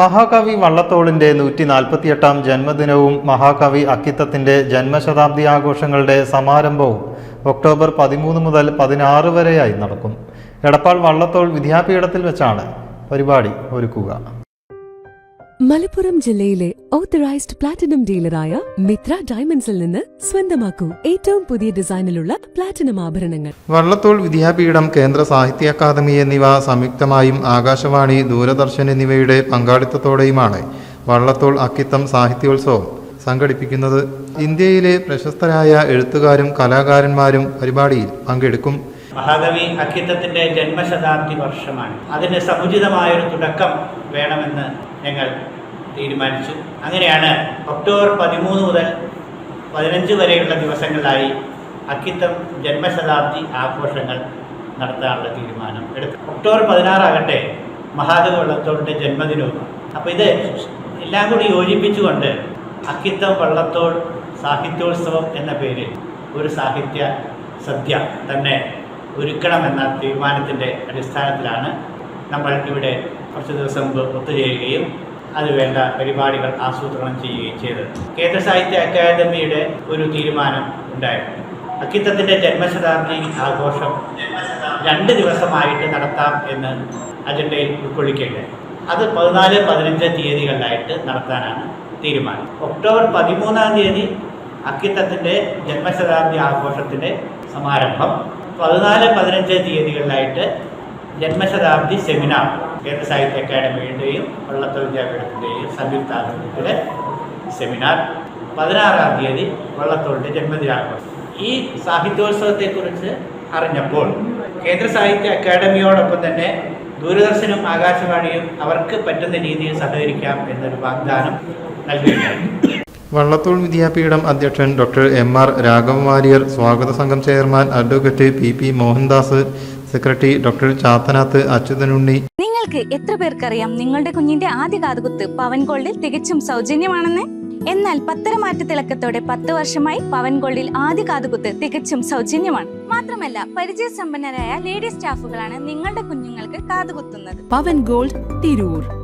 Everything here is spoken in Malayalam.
മഹാകവി വള്ളത്തോളിന്റെ നൂറ്റി നാൽപ്പത്തിയെട്ടാം ജന്മദിനവും മഹാകവി അക്കിത്തത്തിന്റെ ജന്മശതാബ്ദി ആഘോഷങ്ങളുടെ സമാരംഭവും ഒക്ടോബർ പതിമൂന്ന് മുതൽ പതിനാറ് വരെയായി നടക്കും. എടപ്പാൾ വള്ളത്തോൾ വിദ്യാപീഠത്തിൽ വെച്ചാണ് പരിപാടി ഒരുക്കുക. മലപ്പുറം ജില്ലയിലെ ഓത്തറൈസ്ഡ് പ്ലാറ്റിനം ഡീലറായ മിത്ര ഡയമണ്ട്സിൽ നിന്ന് സ്വന്തമാക്കൂ ഏറ്റവും പുതിയ ഡിസൈനിലുള്ള പ്ലാറ്റിനം ആഭരണങ്ങൾ. വള്ളത്തോൾ വിദ്യാപീഠം കേന്ദ്ര സാഹിത്യ അക്കാദമി എന്നിവ സംയുക്തമായും ആകാശവാണി ദൂരദർശൻ എന്നിവയുടെ പങ്കാളിത്തത്തോടെയുമാണ് വള്ളത്തോൾ അക്കിത്തം സാഹിത്യോത്സവം സംഘടിപ്പിക്കുന്നത്. ഇന്ത്യയിലെ പ്രശസ്തരായ എഴുത്തുകാരും കലാകാരന്മാരും പരിപാടിയിൽ പങ്കെടുക്കും. മഹാകവി അക്കിത്തത്തിന്റെ ജന്മശതാബ്ദി വർഷമാണ്. അതിന് സമുചിതമായൊരു തുടക്കം വേണമെന്ന് ഞങ്ങൾ തീരുമാനിച്ചു. അങ്ങനെയാണ് ഒക്ടോബർ പതിമൂന്ന് മുതൽ പതിനഞ്ച് വരെയുള്ള ദിവസങ്ങളിലായി അക്കിത്തം ജന്മശതാബ്ദി ആഘോഷങ്ങൾ നടത്താനുള്ള തീരുമാനം എടുത്തു. ഒക്ടോബർ പതിനാറാകട്ടെ മഹാകവി വള്ളത്തോളിന്റെ ജന്മദിനവും അപ്പോൾ ഇത് എല്ലാം കൂടി യോജിപ്പിച്ചുകൊണ്ട് അക്കിത്തം വള്ളത്തോൾ സാഹിത്യോത്സവം എന്ന പേരിൽ ഒരു സാഹിത്യ സദ്യ തന്നെ ഒരുക്കണമെന്ന തീരുമാനത്തിന്റെ അടിസ്ഥാനത്തിലാണ് നമ്മൾ ഇവിടെ കുറച്ച് ദിവസം മുമ്പ് ഒത്തുചേരുകയും അതിനുവേണ്ട പരിപാടികൾ ആസൂത്രണം ചെയ്യുകയും ചെയ്തത് കേന്ദ്ര സാഹിത്യ അക്കാദമിയുടെ ഒരു തീരുമാനം ഉണ്ടായിരുന്നു. അക്കിത്തത്തിന്റെ ജന്മശതാബ്ദി ആഘോഷം രണ്ട് ദിവസമായിട്ട് നടത്താം എന്ന് അജണ്ടയിൽ ഉൾക്കൊള്ളിക്കുകയുണ്ടായി അത് പതിനാല് പതിനഞ്ച് തീയതികളിലായിട്ട് നടത്താനാണ് തീരുമാനം. ഒക്ടോബർ പതിമൂന്നാം തീയതി അക്കിത്തത്തിന്റെ ജന്മശതാബ്ദി ആഘോഷത്തിന്റെ സമാരംഭം പതിനാല് പതിനഞ്ച് തീയതികളിലായിട്ട് ജന്മശതാബ്ദി സെമിനാർ കേന്ദ്ര സാഹിത്യ അക്കാദമിയുടെയും വള്ളത്തോൾ വിദ്യാപീഠത്തിന്റെയും സംയുക്ത ആഭിമുഖ്യത്തിലെ സെമിനാർ പതിനാറാം തീയതി വള്ളത്തോളിന്റെ ജന്മദിനാഘോഷം. ഈ സാഹിത്യോത്സവത്തെക്കുറിച്ച് അറിഞ്ഞപ്പോൾ കേന്ദ്ര സാഹിത്യ അക്കാദമിയോടൊപ്പം തന്നെ ദൂരദർശനും ആകാശവാണിയും അവർക്ക് പറ്റുന്ന രീതിയിൽ സഹകരിക്കാം എന്നൊരു വാഗ്ദാനം നൽകിയിട്ടുണ്ട് വള്ളത്തോൾ വിദ്യാപീഠം അധ്യക്ഷൻ doctor M R Raghava Warrier സ്വാഗത സംഘം chairman advocate P P Mohandas secretary doctor Chathanath Achuthanunni. നിങ്ങൾക്ക് എത്ര പേർക്കറിയാം നിങ്ങളുടെ കുഞ്ഞിന്റെ ആദ്യ കാതുകുത്ത് പവൻ ഗോൾഡിൽ തികച്ചും സൗജന്യമാണെന്ന്? എന്നാൽ പത്തര മാറ്റ തിളക്കത്തോടെ പത്ത് വർഷമായി പവൻ ഗോൾഡിൽ ആദ്യ കാതുകുത്ത് തികച്ചും സൗജന്യമാണ്. മാത്രമല്ല പരിചയസമ്പന്നരായ ലേഡി സ്റ്റാഫുകളാണ് നിങ്ങളുടെ കുഞ്ഞുങ്ങൾക്ക് കാതുകുത്തുന്നത്. Pavan gold Tirur.